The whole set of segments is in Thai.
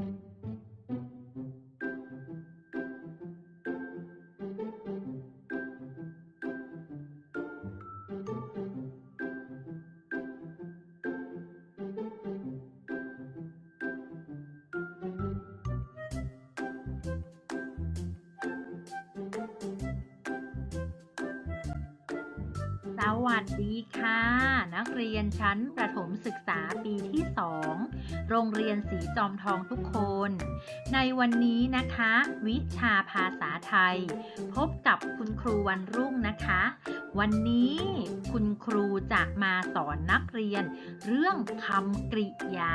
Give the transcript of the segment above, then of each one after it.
Thank you สวัสดีค่ะ นักเรียนชั้นประถมศึกษาปีที่ 2 โรงเรียนสีจอมทองทุกคน ในวันนี้นะคะ วิชาภาษาไทย พบกับคุณครูวันรุ่งนะคะ วันนี้คุณครูจะมาสอนนักเรียน เรื่องคำกริยา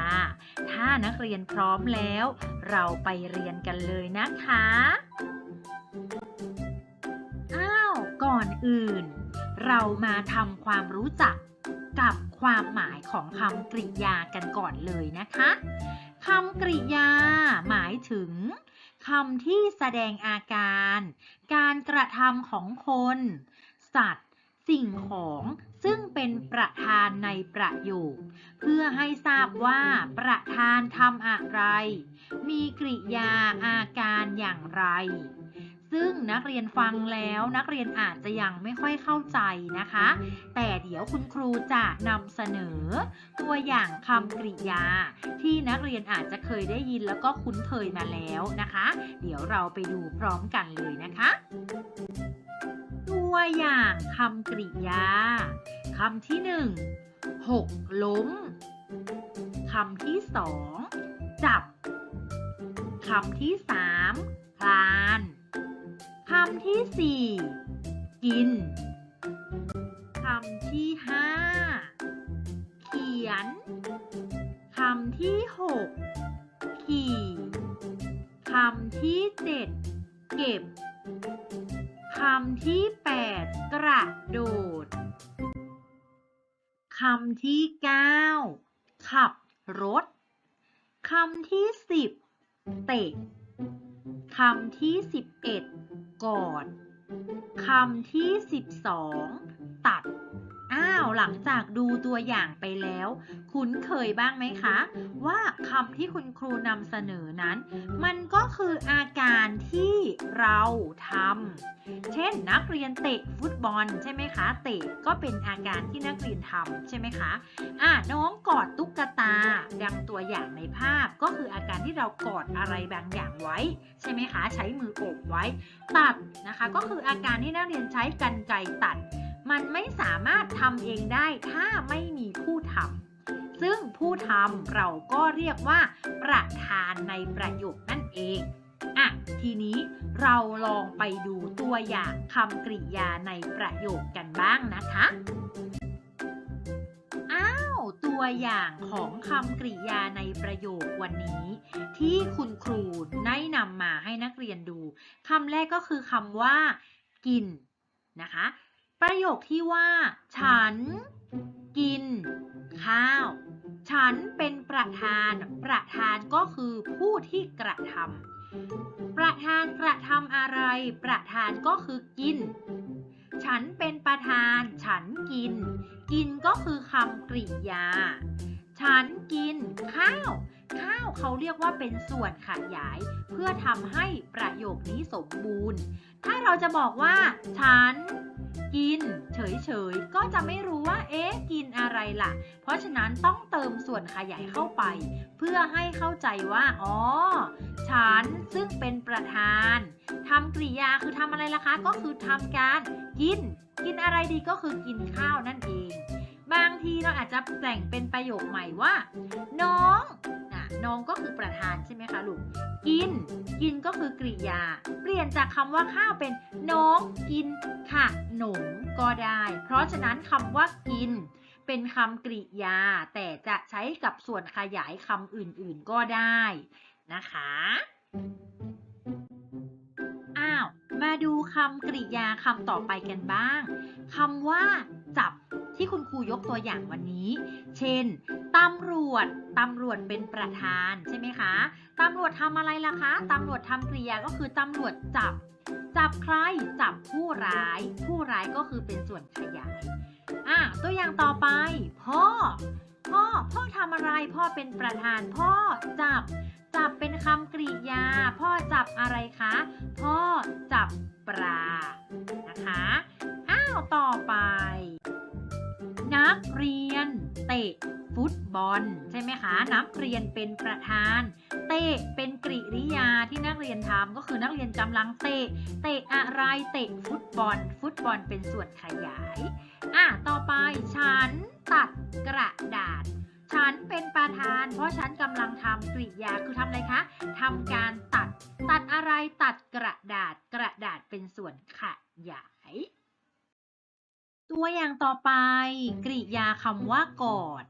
ถ้านักเรียนพร้อมแล้ว เราไปเรียนกันเลยนะคะ อ้าว ก่อนอื่น เรามาทำความรู้จักกับความหมายของคำกริยากันก่อนเลยนะคะคำกริยา หมายถึงคำที่แสดงอาการ การกระทำของคน สัตว์ สิ่งของซึ่งเป็นประธานในประโยค เพื่อให้ทราบว่าประธานทำอะไร มีกริยาอาการอย่างไร ซึ่งนักเรียนฟังแล้วนักเรียนอาจจะยังไม่ค่อยเข้าใจนะคะ แต่เดี๋ยวคุณครูจะนำเสนอ ตัวอย่างคำกริยา ที่นักเรียนอาจจะเคยได้ยินแล้วก็คุ้นเคยมาแล้วนะคะ เดี๋ยวเราไปดูพร้อมกันเลยนะคะ ตัวอย่างคำกริยาคำที่หนึ่งหกล้มคำที่สองจับคำที่สามคลาน คำที่สี่กิน คำที่ห้าเขียน คำที่หกขี่ คำที่เจ็ดเก็บ คำที่แปดกระโดด คำที่เก้าขับรถ คำที่สิบเตะ คำที่สิบเอ็ด กอดคำที่สิบสองตัด อ้าหลังจากดูตัวอย่างไปแล้ว คุ้นเคยบ้างไหมคะ ว่าคำที่คุณครูนำเสนอนั้น มันก็คืออาการที่เราทำเช่นนักเรียนเตะฟุตบอลใช่ไหมคะ เตะก็เป็นอาการที่นักเรียนทำใช่ไหมคะอะน้องกอดตุ๊กตา ดังตัวอย่างในภาพก็คืออาการที่เรากอดอะไรบางอย่างไว้ ใช่ไหมคะ ใช้มือโอบไว้ ตัดนะคะ ก็คืออาการที่นักเรียนใช้กรรไกรตัด มันไม่สามารถทำเองได้ถ้าไม่มีผู้ทำซึ่งผู้ทำเราก็เรียกว่า ประธานในประโยคนั่นเองอะทีนี้เราลองไปดูตัวอย่างคำกริยาในประโยคกันบ้างนะคะ อ้าว ตัวอย่างของคำกริยาในประโยควันนี้ ที่คุณครูได้นำมาให้นักเรียนดูคำแรกก็คือคำว่า กินนะคะ ประโยคที่ว่า ฉัน กิน ข้าว ฉันเป็นประธาน ประธานก็คือผู้ที่กระทำประธานกระทำอะไร ประธานก็คือกิน ฉันเป็นประธาน ฉันกิน กินก็คือคำกริยา ฉันกิน ข้าว ข้าวเขาเรียกว่าเป็นส่วนขยาย เพื่อทำให้ประโยคนี้สมบูรณ์ ถ้าเราจะบอกว่า ฉัน กิน เฉยๆ ก็จะไม่รู้ว่า เอ๊ะ กินอะไรล่ะ เพราะฉะนั้นต้องเติมส่วนขยายเข้าไป เพื่อให้เข้าใจว่า อ๋อ ฉันซึ่งเป็นประธานทำกริยาคือทำอะไรล่ะคะ ก็คือทำการกิน กินอะไรดีก็คือกินข้าวนั่นเอง บางทีเราอาจจะแต่งเป็นประโยคใหม่ว่า น้องอะน้องก็คือประธานใช่ไหมคะลูก กิน กินก็คือกริยา เปลี่ยนจากคำว่าข้าวเป็นน้องกินขนมก็ได้ เพราะฉะนั้นคำว่ากินเป็นคำกริยา แต่จะใช้กับส่วนขยายคำอื่นๆก็ได้นะคะ อ้าว มาดูคำกริยาคำต่อไปกันบ้างคำว่า ที่คุณครูยกตัวอย่างวันนี้ เช่นตำรวจตำรวจเป็นประธานใช่ไหมคะตำรวจทำอะไรล่ะคะตำรวจทำกริยาก็คือตำรวจจับ จับใครจับผู้ร้าย ผู้ร้ายก็คือเป็นส่วนขยายอะตัวอย่างต่อไป พ่อ พ่อ พ่อทำอะไร พ่อเป็นประธาน พ่อจับ จับเป็นคำกริยา พ่อจับอะไรคะ พ่อจับปลา นะคะ อ้าว ต่อไป นักเรียนเตะฟุตบอล ใช่ไหมคะ นักเรียนเป็นประธาน เตะเป็นกริยาที่นักเรียนทำก็คือนักเรียนกำลังเตะ เตะอะไรเตะฟุตบอล ฟุตบอลเป็นส่วนขยาย อะต่อไปฉันตัดกระดาษ ฉันเป็นประธาน เพราะฉันกำลังทำกริยาคือทำอะไรคะทำการตัด ตัดอะไรตัดกระดาษ กระดาษเป็นส่วนขยาย ตัวอย่างต่อไป กริยาคำว่ากอด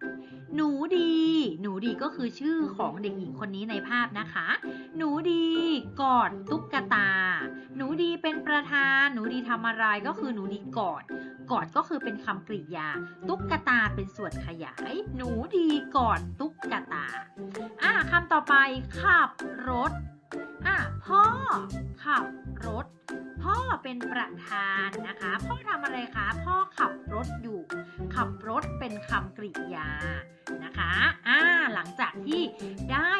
หนูดี หนูดีก็คือชื่อของเด็กหญิงคนนี้ในภาพนะคะ หนูดี กอดตุ๊กตา หนูดีเป็นประธาน หนูดีทำอะไรก็คือหนูดีกอด กอดก็คือเป็นคำกริยา ตุ๊กตาเป็นส่วนขยาย หนูดีกอดตุ๊กตา อะคำต่อไปขับรถ อะพ่อขับรถ พ่อเป็นประธานนะคะ พ่อทำอะไรคะ พ่อขับรถอยู่ ขับรถเป็นคำกริยานะคะอ่าหลังจากที่ได้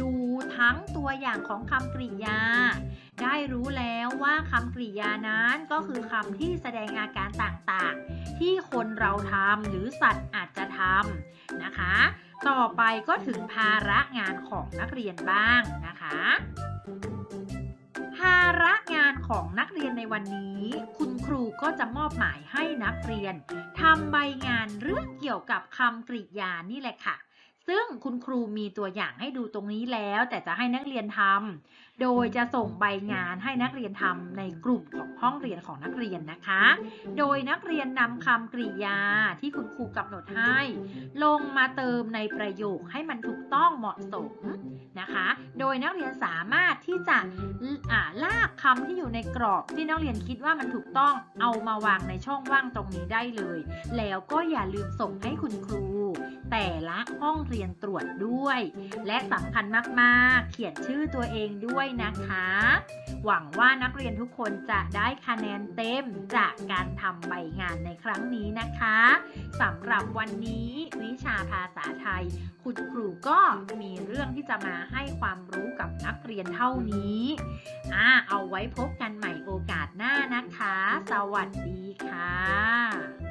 ดูทั้งตัวอย่างของคำกริยา ได้รู้แล้วว่าคำกริยานั้นก็คือคำที่แสดงอาการต่างๆ ที่คนเราทำหรือสัตว์อาจจะทำนะคะ ต่อไปก็ถึงภาระงานของนักเรียนบ้างนะคะ ภาระงานของนักเรียนในวันนี้ คุณครูก็จะมอบหมายให้นักเรียนทำใบงานเรื่องเกี่ยวกับคำกริยานี่แหละค่ะ ซึ่งคุณครูมีตัวอย่างให้ดูตรงนี้แล้ว แต่จะให้นักเรียนทำโดยจะส่งใบงานให้นักเรียนทำในกลุ่มของห้องเรียนของนักเรียนนะคะ โดยนักเรียนนำคำกริยาที่คุณครูกำหนดให้ ลงมาเติมในประโยคให้มันถูกต้องเหมาะสมนะคะ โดยนักเรียนสามารถที่จะาลากคำที่อยู่ในกรอบที่นักเรียนคิดว่ามันถูกต้องเอามาวางในช่องว่างตรงนี้ได้เลย แล้วก็อย่าลืมส่งให้คุณครู แต่ละห้องเรียนตรวจด้วย และสำคัญมากๆ เขียนชื่อตัวเองด้วยนะคะ หวังว่านักเรียนทุกคนจะได้คะแนนเต็มจากการทำใบงานในครั้งนี้นะคะสำหรับวันนี้วิชาภาษาไทย คุณครูก็มีเรื่องที่จะมาให้ความรู้กับนักเรียนเท่านี้อ่าเอาไว้พบกันใหม่โอกาสหน้านะคะ สวัสดีค่ะ